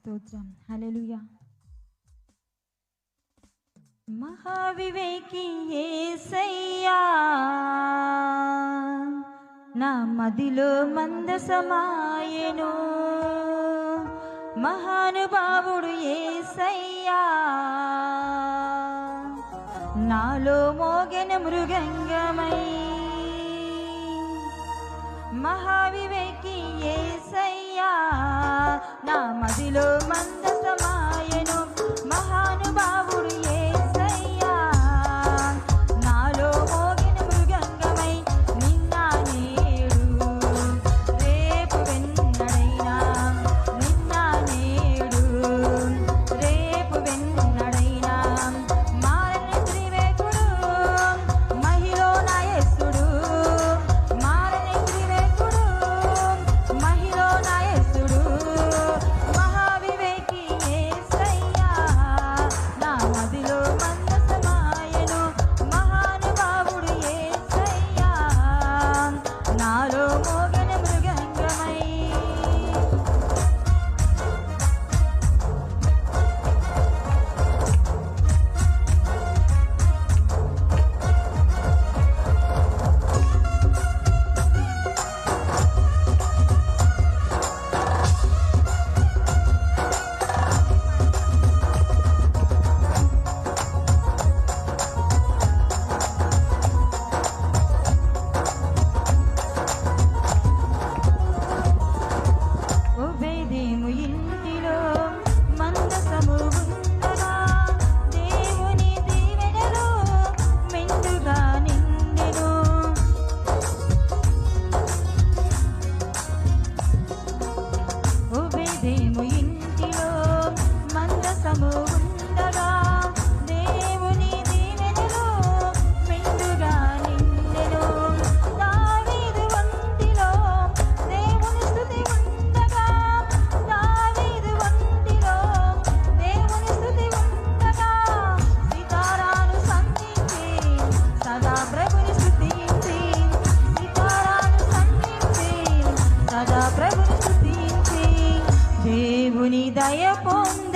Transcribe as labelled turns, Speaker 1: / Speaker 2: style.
Speaker 1: స్తోత్రం. హలెలుయా మహావివేకి ఏసయ్యా నా మదిలో మందసమాయను. మహానుభావుడు ఏసయ్యా నాలో మోగన మృగంగమై. మహావివేకి ఏసయ్యా నా మదిలో మందసమా? గుణిదయ పొంద